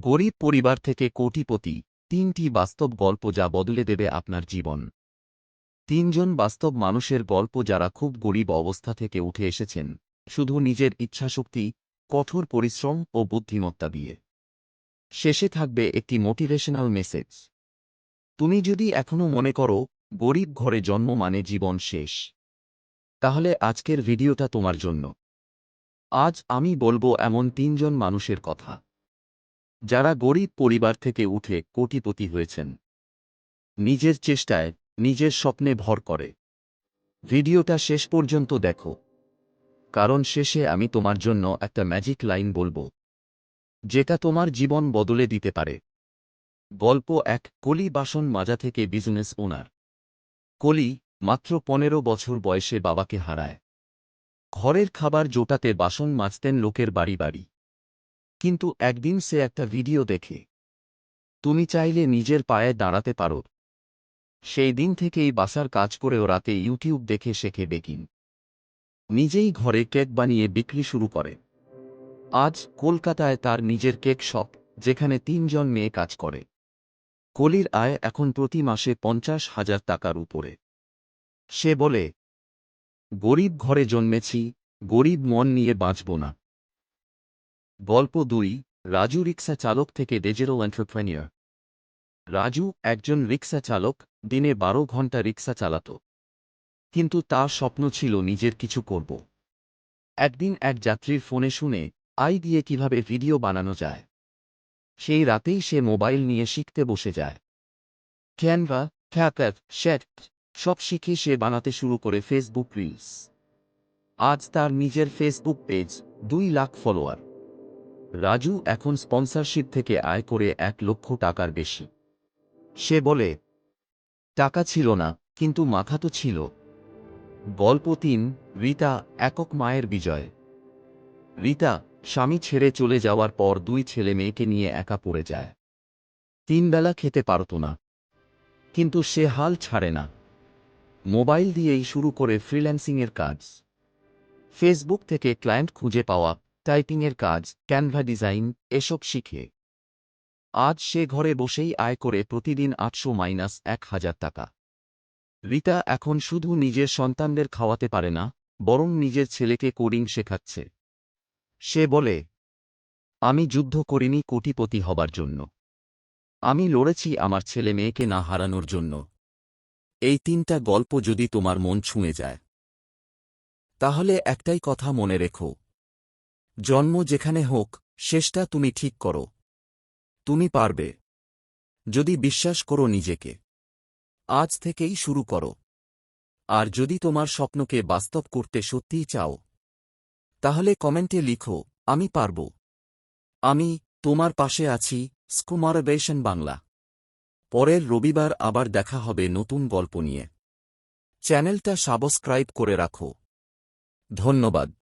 গরিব পরিবার থেকে কোটিপতি, তিনটি বাস্তব গল্প যা বদলে দেবে আপনার জীবন। তিনজন বাস্তব মানুষের গল্প যারা খুব গরিব অবস্থা থেকে উঠে এসেছেন, শুধু নিজের ইচ্ছাশক্তি, কঠোর পরিশ্রম ও বুদ্ধিমত্তা দিয়ে। শেষে থাকবে একটি মোটিভেশনাল মেসেজ। তুমি যদি এখনও মনে করো, গরিব ঘরে জন্ম মানে জীবন শেষ, তাহলে আজকের ভিডিওটা তোমার জন্য। আজ আমি বলব এমন তিনজন মানুষের কথা। যারা গরিব পরিবার থেকে উঠে কোটিপতি হয়েছেন। নিজের চেষ্টায় নিজের স্বপ্নে ভর করে। ভিডিওটা শেষ পর্যন্ত দেখো। কারণ শেষে আমি তোমার জন্য একটা ম্যাজিক লাইন বলব। যেটা তোমার জীবন বদলে দিতে পারে। গল্প এক, কলি বাসন মাজা থেকে বিজনেস ওনার কলি মাত্র পনেরো বছর বয়সে বাবাকে হারায়। ঘরের খাবার জোটাতে বাসন মাজতেন লোকের বাড়ি বাড়ি। কিন্তু একদিন সে একটা ভিডিও দেখে। তুমি চাইলে নিজের পায়ে দাঁড়াতে পারো। সেই দিন থেকেই বাসার কাজ করেও রাতে ইউটিউব দেখে শেখে বেকিং নিজেই ঘরে কেক বানিয়ে বিক্রি শুরু করে। আজ কলকাতায় তার নিজের কেক শপ, যেখানে তিনজন মেয়ে কাজ করে। কলির আয় এখন প্রতি মাসে পঞ্চাশ হাজার টাকার উপরে। সে বলে, গরিব ঘরে জন্মেছি, গরিব মন নিয়ে বাঁচব না। গল্প দুই, রাজু রিক্সা চালক থেকে ডিজিটাল এন্টারপ্রেনিয়র রাজু একজন রিক্সা চালক, দিনে বারো ঘণ্টা রিক্সা চালাত। কিন্তু তার স্বপ্ন ছিল নিজের কিছু করব। একদিন এক যাত্রীর ফোনে শুনে, আই দিয়ে কীভাবে ভিডিও বানানো যায়? সেই রাতেই সে মোবাইল নিয়ে শিখতে বসে যায়। ক্যানভা ফ্যাকার শ্যাট, সব শিখে সে বানাতে শুরু করে ফেসবুক রিলস আজ তার নিজের ফেসবুক পেজ দুই লাখ ফলোয়ার রাজু এখন স্পন্সরশিপ থেকে আয় করে এক লক্ষ টাকার বেশি। সে বলে, টাকা ছিল না, কিন্তু মাথা তো ছিল। গল্প তিন, রীতা একক মায়ের বিজয়। রীতা স্বামী ছেড়ে চলে যাওয়ার পর দুই ছেলে মেয়েকে নিয়ে একা পড়ে যায়। তিনবেলা খেতে পারত না। কিন্তু সে হাল ছাড়ে না। মোবাইল দিয়েই শুরু করে ফ্রিল্যান্সিংয়ের কাজ। ফেসবুক থেকে ক্লায়েন্ট খুঁজে পাওয়া টাইপিংয়ের কাজ, ক্যানভা ডিজাইন, এসব শিখে। আজ সে ঘরে বসেই আয় করে প্রতিদিন আটশো মাইনাস এক হাজার টাকা। রিতা এখন শুধু নিজের সন্তানদের খাওয়াতে পারে না, বরং নিজের ছেলেকে কোডিং শেখাচ্ছে। সে বলে, আমি যুদ্ধ করিনি কোটিপতি হবার জন্য। আমি লড়েছি আমার ছেলে মেয়েকে না হারানোর জন্য। এই তিনটা গল্প যদি তোমার মন ছুঁয়ে যায়। তাহলে একটাই কথা মনে রেখো জন্ম যেখানে হোক, শেষটা তুমি ঠিক করো। তুমি পারবে। যদি বিশ্বাস করো নিজেকে। আজ থেকেই শুরু করো। আর যদি তোমার স্বপ্নকে বাস্তব করতে সত্যিই চাও, তাহলে কমেন্টে লিখো, আমি পারব। আমি তোমার পাশে আছি, স্কুমারবেশন বাংলা। পরের রবিবার আবার দেখা হবে নতুন গল্প নিয়ে। চ্যানেলটা সাবস্ক্রাইব করে রাখো। ধন্যবাদ।